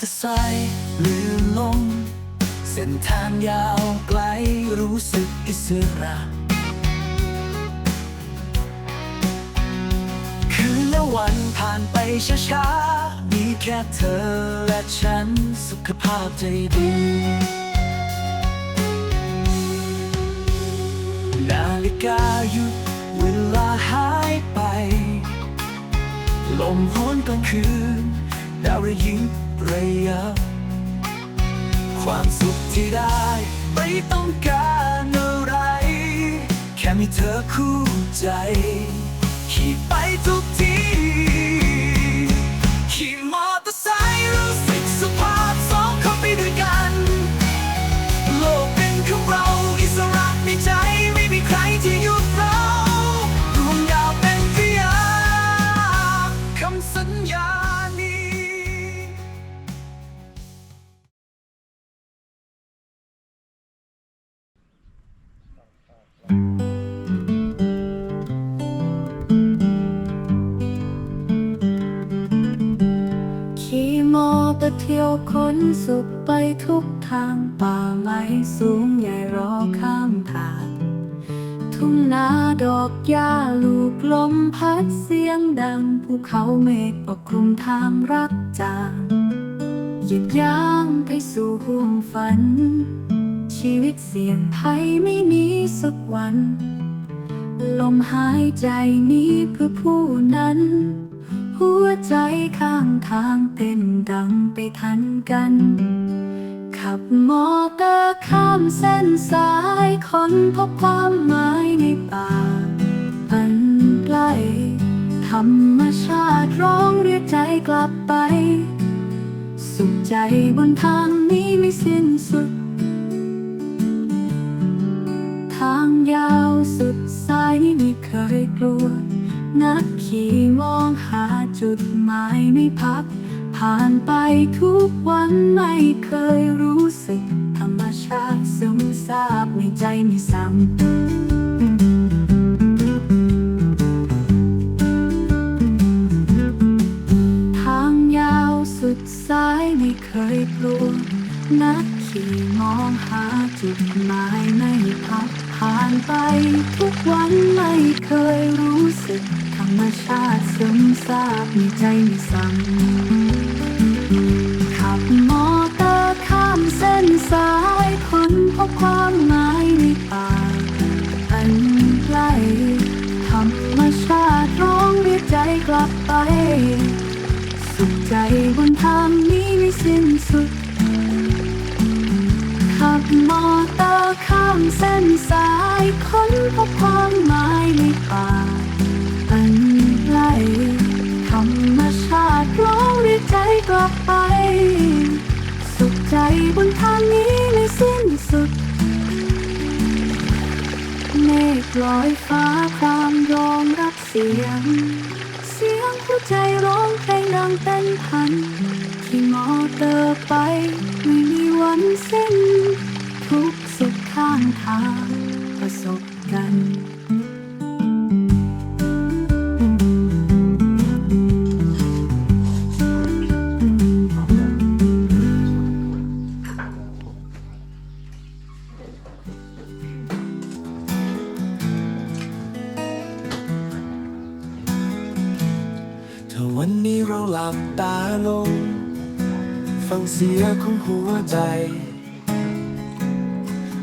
ตอร์ไซค์ลื่นลงเส้นทางยาวไกลรู้สึกอิสระ คืนและวันผ่านไปช้าๆ มีแค่เธอและฉันสุขภาพใจดีนาฬิกาหยุดเวลาหายไป ลมโหนกลางคืนดาวระยิบ ระยับ ความสุขที่ได้ ไม่ต้องการอะไร แค่มีเธอคู่ใจ ขี่ไปทุกที่ เที่ยวค้นสุขไปทุกทางป่าไม้สูงใหญ่รอข้ามทางทุ่งนาดอกหญ้าลูกลมพัดเสียงดังภูเขาเมฆปกคลุมทางรักจางหยิบย่างไปสู่ห่วงฝัน ชีวิตเสี่ยงภัยไม่มีสักวัน ลมหายใจนี้เพื่อผู้นั้น หัวใจข้างทางเต้นดังไปทันกัน ขับมอเตอร์ข้ามเส้นสายคนพบความหมายในป่าอันไกลธรรมชาติร้องเรียกใจกลับไป สุขใจบนทางนี้ไม่สิ้นสุด ทางยาวสุดสายไม่เคยกลัว นักขี่มองหา จุดหมายไม่พัก ผ่านไปทุกวันไม่เคยรู้สึก ธรรมชาติซึมซาบในใจไม่ซ้ำทางยาวสุดสายไม่เคยกลัว นักขี่มองหาจุดหมายไม่พักผ่านไปทุกวันไม่เคยรู้สึก มชาติซึมซาบในใจม่ซ้ำขับมอเตอร์ข้ามเส้นสายคนพบความหมายในป่าอันไกลธรรมชาติร้องเรียกใจกลับไป สุขใจบนทางนี้ไม่สิ้นสุดขับมอเตอร์ข้ามเส้นสายค้นพบความหมายในป่า ธรรมชาติร้องเรียกใจกลับไป สุขใจบนทางนี้ไม่สิ้นสุด เมฆลอยฟ้าครามรองรับเสียง เสียงหัวใจร้องเพลงดังเต้นพัน ที่มอเตอร์ไปไม่มีวันสิ้น ลับตาลง ฟังเสียงของหัวใจ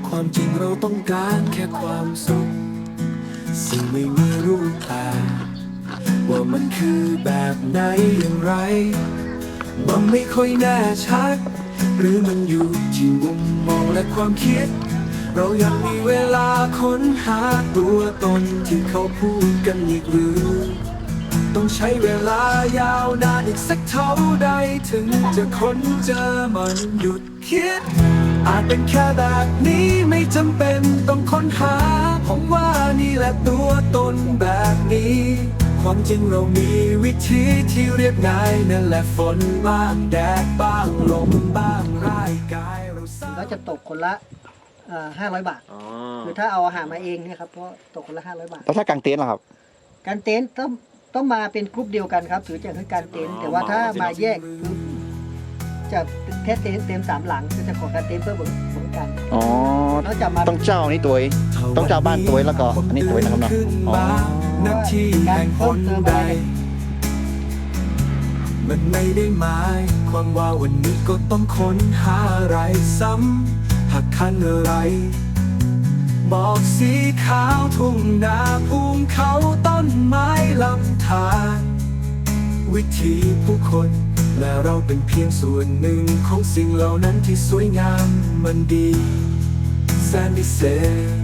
ความจริงเราต้องการแค่ความสุข สิ่งไม่มีรูปแต่ว่ามันคือแบบไหนอย่างไร มันไม่ค่อยแน่ชัด หรือมันอยู่ที่มุมมองและความคิด เรายังมีเวลาค้นหาตัวตนที่เขาพูดกันอีกหรือ ต้องใช้เวลายาวนานอีกสักเท่าใด ถึงจะค้นเจอมันหยุดคิด อาจเป็นแค่แบบนี้ไม่จำเป็นต้องค้นหา ผมว่านี่แหละตัวตนแบบนี้ ความจริงเรามีวิธีที่เรียบง่ายนั่นแหละฝนบ้างแดดบ้างลมบ้างร่ายกายเราสร้าง แล้วจะตกคนละห้าร้อยบาท อ๋อคือถ้าเอาอาหารมาเองเนี่ยครับก็ตกคนละห้าร้อยบาท แล้วถ้ากางเต็นท์ล่ะครับ การเต็นท์ต้อง ต้องมาเป็นกรุ๊ปเดียวกันครับถือจะคือการเต็นท์แต่ว่าถ้ามาแยกคือจะเทสเต็มเต็มสามหลังก็จะขอการเต็มเพื่อบริบริการอ๋อแล้วจะมาต้องเจ้านี่ตัวเองต้องเจ้าบ้านตัวแล้วก็อันนี้ตัวนะครับเนาะอ๋อนาทีแห่งคนใดมันไม่ได้หมายความว่าวันนี้ก็ต้องค้นหาอะไรซ้ำหากคันอะไร บอกสีขาวทุ่งนาภูมิเขาต้นไม้ลำธารวิถีผู้คนและเราเป็นเพียงส่วนหนึ่งของสิ่งเหล่านั้นที่สวยงามมันดีแสนพิเศษ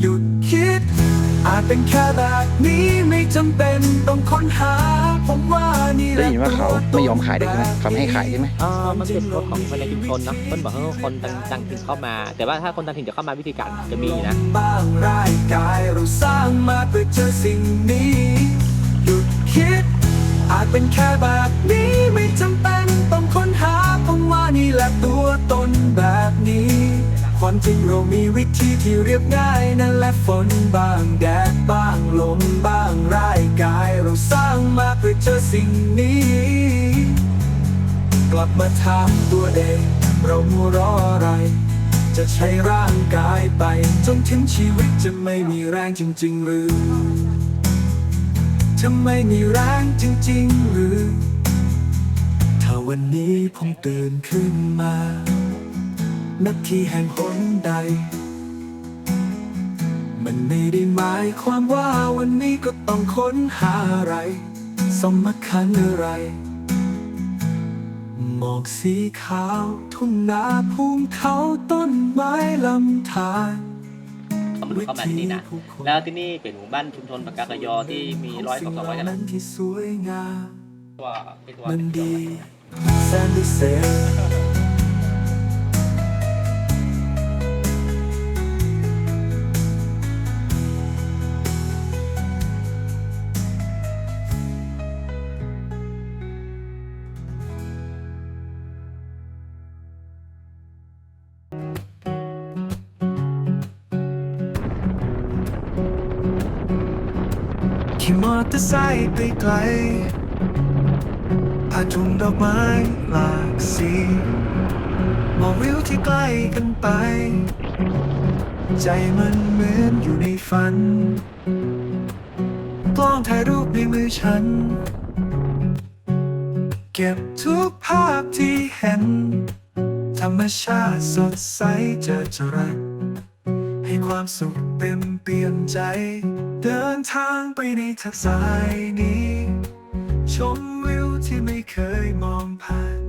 หยุดคิด อาจเป็นแค่แบบนี้ไม่จำเป็นต้องค้นหาผมว่านี่แหได้ละยินว่าเขาไม่ยอมขายได้ใช่ไหมเขาไม่ให้ขายใช่ไหมอ่ามันเป็นกฎของภายในชุมชนเนาะเพิ่นบอกให้คนต่างต่างถิ่นเข้ามา แต่ว่าถ้าคนต่างถิ่นจะเข้ามาวิธีการจะมีนะ บ้างร่างกายเราสร้างมาเพื่อเจอสิ่งนี้ หยุดคิด อาจเป็นแค่แบบนี้ ความจริงเรามีวิธีที่เรียบง่ายนั่นและฝนบ้างแดดบ้างลมบ้างร่างกาย เราสร้างมาเพื่อเจอสิ่งนี้ กลับมาถามตัวเอง เรามัวรออะไร จะใช้ร่างกายไป จนถึงชีวิตจะไม่มีแรงจริง ๆ หรือจะไม่มีแรงจริง ๆ หรือ ถ้าวันนี้ผมตื่นขึ้นมา นาทีแห่งหนใด มันไม่ได้หมายความว่าวันนี้ก็ต้องค้นหาอะไร สมคัญอะไร หมอกสีขาว ทุ่งนาภูมิเขาต้นไม้ลำธารเขามาดูเข้ามาที่นี่นะ แล้วที่นี่เป็นหมู่บ้านชุมชนปากกากยอที่มีร้อยสองร้อยกันนั้นะนที่สวยงามตัวเป็นตัวมันดีแสนพิเศ มอเตอร์ไซค์ไปไกลผ่านทุ่งดอกไม้หลากสีมองวิวที่ใกล้กันไป ใจมันเหมือนอยู่ในฝัน กล้องถ่ายรูปในมือฉัน เก็บทุกภาพที่เห็น ธรรมชาติสดใสเจอจรัสให้ความสุขเต็มเปี่ยนใจ เดินทางไปในทางสายนี้ ชมวิวที่ไม่เคยมองผ่าน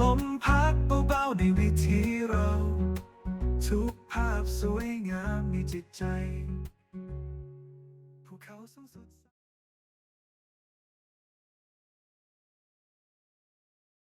ลมพัดเบาๆในวิถีเรา ทุกภาพสวยงามในจิตใจภูเขาสูงสุด